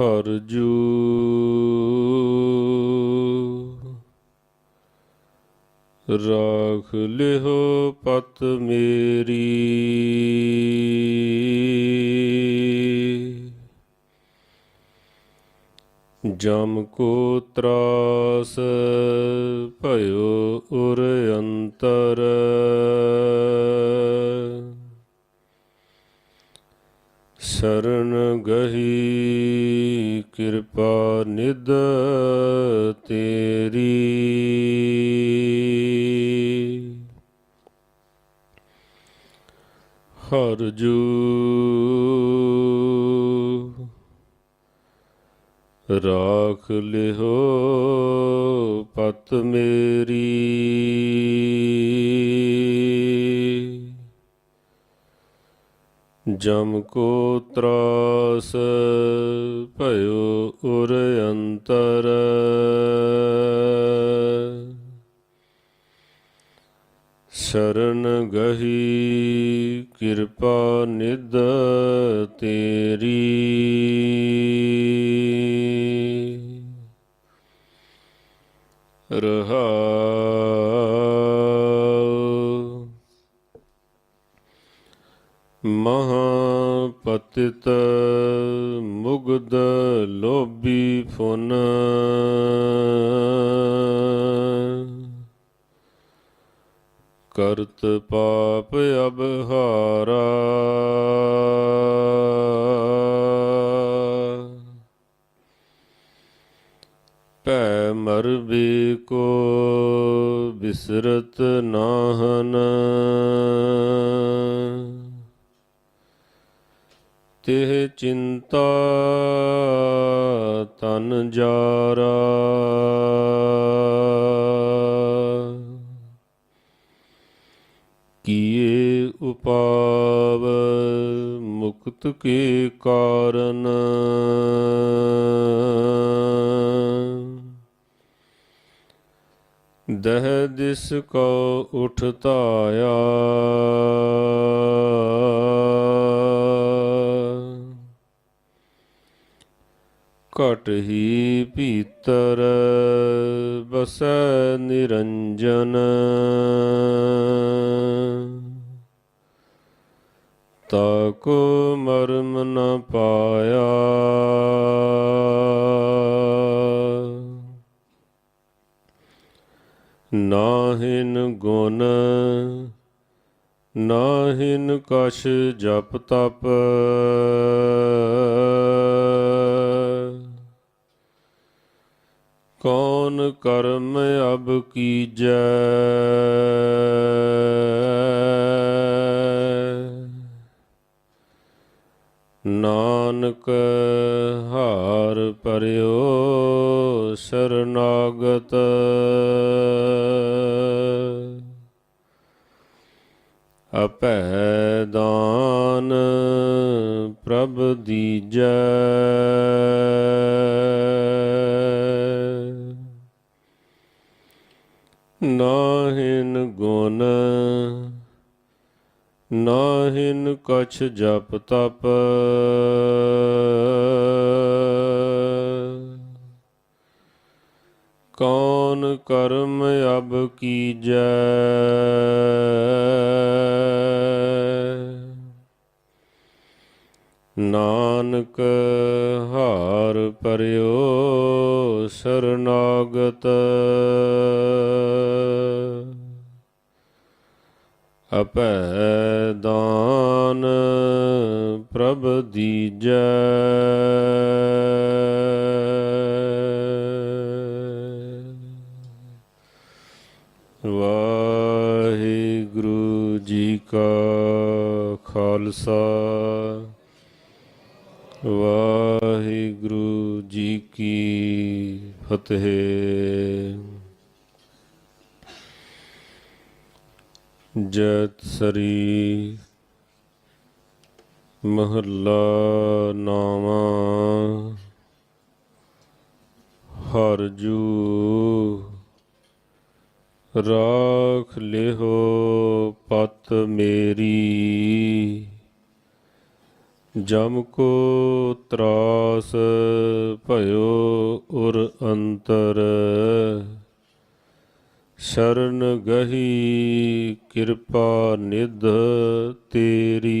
ਹਰਜੂ ਰਾਖ ਲਿਹੋ ਪਤ ਮੇਰੀ। ਜਮ ਕੋ ਤਰਾਸ ਭਇਓ ਉਰ ਅੰਤਰ। ਸ਼ਰਨ ਗਹੀ ਕਿਰਪਾ ਨਿਦ ਤੇਰੀ। ਹਰ ਜੂ ਰਾਖ ਲਿਹੋ ਪਤ ਮੇਰੀ। ਜਮ ਕੋ ਤਰਾਸ ਭਇਓ ਉਰ ਅੰਤਰ। ਸ਼ਰਨ ਗਹੀ ਕਿਰਪਾ ਨਿਦ ਤੇਰੀ। ਰਹਾ ਮਹਾਪਤਿਤ ਮੁਗਧ ਲੋਭੀ ਫੁਨ। ਕਰਤ ਪਾਪ ਅਬਹਾਰਾ। ਭੈ ਮਰਬੀ ਕੋ ਬਿਸਰਤ ਨਾਹਨ। ਤਿਹ ਚਿੰਤਾ ਤਨ ਜਾਰਾ। ਕੀਏ ਉਪਾਵ ਮੁਕਤ ਕੇ ਕਾਰਨ। ਦਹ ਦਿਸ ਕੋ ਉਠ ਧਾਇਆ। ਘਟ ਹੀ ਭੀਤਰ ਬਸੈ ਨਿਰੰਜਨ। ਤਾਕੋ ਮਰਮ ਨ ਪਾਇਆ। ਨਾਹਿਨ ਗੁਣ, ਨਾਹਿਨ ਕਛ ਜਪ ਤਪ। ਕੌਣ ਕਰਮ ਅਬ ਕੀਜੈ? ਨਾਨਕ ਹਾਰ ਪਰਿਓ ਸਰਨਾਗਤ। ਅਪੈ ਦਾਨ ਪ੍ਰਭ ਦੀਜੈ। ਨਾਹਿਨ ਗੁਣ ਨਾਹਿਨ ਕਛ ਜਪ ਤਪ। ਕੌਣ ਕਰਮ ਅਬ ਕੀਜੈ? ਨਾਨਕ ਹਾਰ ਪਰਿਓ ਸਰਨਾਗਤ। ਅਪੈ ਦਾਨ ਪ੍ਰਭ ਦੀਜੈ। ਵਾਹਿਗੁਰੂ ਜੀ ਕਾ ਖਾਲਸਾ। ਕੀ ਫਤਿਹ। ਜਤ ਸਰੀ ਮਹੱਲਾ ਨਾਵਾਂ ਹਰਜੂ ਰਾਖ ਲਿਹੋ ਪਤ ਮੇਰੀ। ਜਮ ਕੋ ਤਰਾਸ ਭਇਓ ਉਰ ਅੰਤਰ ਸ਼ਰਨ ਗਹੀ ਕਿਰਪਾ ਨਿਧ ਤੇਰੀ।